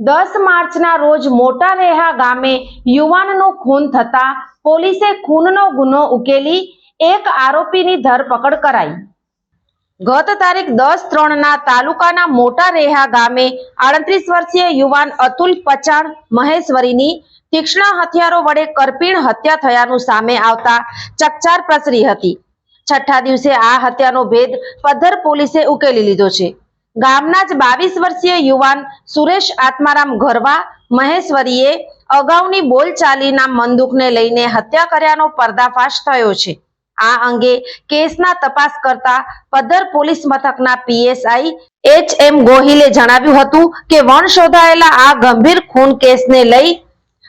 દસ માર્ચના રોજ મોટા રેહા ગામે યુવાનનું ખૂન થતા પોલીસે ખૂનનો ગુનો ઉકેલી એક આરોપીની ધરપકડ કરાઈ. ગત તારીખ દસ ત્રણના તાલુકાના મોટા રેહા ગામે આડત્રીસ વર્ષીય યુવાન અતુલ પચાણ મહેશ્વરીની તીક્ષ્ણ હથિયારો વડે કરપીણ હત્યા થયાનું સામે આવતા ચકચાર પ્રસરી હતી. છઠ્ઠા દિવસે આ હત્યાનો ભેદ પદ્ધર પોલીસે ઉકેલી લીધો છે. ગામના જ બાવીસ વર્ષીય યુવાન સુરેશ આત્મારામ ઘરવા મહેશ્વરીએ અગાઉની બોલચાલીના મનદુખને લઈને હત્યા કર્યાનો પર્દાફાશ થયો છે. આ અંગે કેસના તપાસ કરતા પદ્ધર પોલીસ મથકના પીએસઆઈ એચ એમ ગોહિલે જણાવ્યું હતું કે વણ શોધાયેલા આ ગંભીર ખૂન કેસને લઈ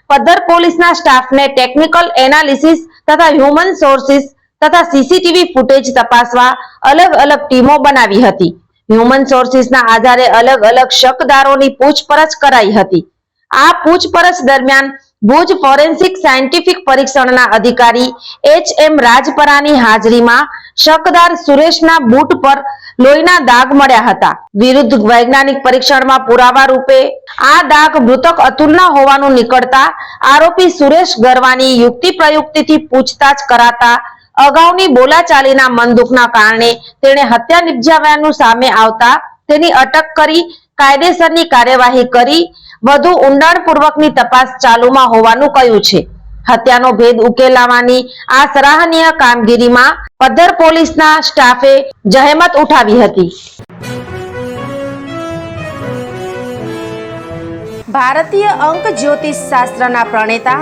પદ્ધર પોલીસના સ્ટાફને ટેકનિકલ એનાલિસિસ તથા હ્યુમન સોર્સિસ તથા સીસીટીવી ફૂટેજ તપાસવા અલગ અલગ ટીમો બનાવી હતી. હ્યુમન સોર્સિસના આધારે અલગ અલગ શકદારોની પૂછપરછ કરાઈ હતી. આ પૂછપરછ દરમિયાન ભુજ ફોરેન્સિક સાયન્ટિફિક પરીક્ષણના અધિકારી એચ એમ રાજપરાની હાજરીમાં શકદાર સુરેશના બૂટ પર લોહીના દાગ મળ્યા હતા. વિરુદ્ધ વૈજ્ઞાનિક પરીક્ષણમાં પુરાવા રૂપે આ દાગ મૃતક અતુલના હોવાનું નીકળતા આરોપી સુરેશ ગરવાની યુક્તિ પ્રયુક્તિથી પૂછતાછ કરાતા અગાઉની બોલાચાલીના મનદુખના કારણે તેણે હત્યા નિપજાવ્યાનું સામે આવતા તેની અટક કરી, કાયદેસરની કાર્યવાહી કરી, વધુ ઊંડાણપૂર્વકની તપાસ ચાલુમાં હોવાનું કહ્યું છે. હત્યાનો ભેદ ઉકેલાવાની આ સરાહનીય કામગીરીમાં પદ્ધર પોલીસના સ્ટાફે જહેમત ઉઠાવી હતી. ભારતીય અંક જ્યોતિષ શાસ્ત્રના પ્રણેતા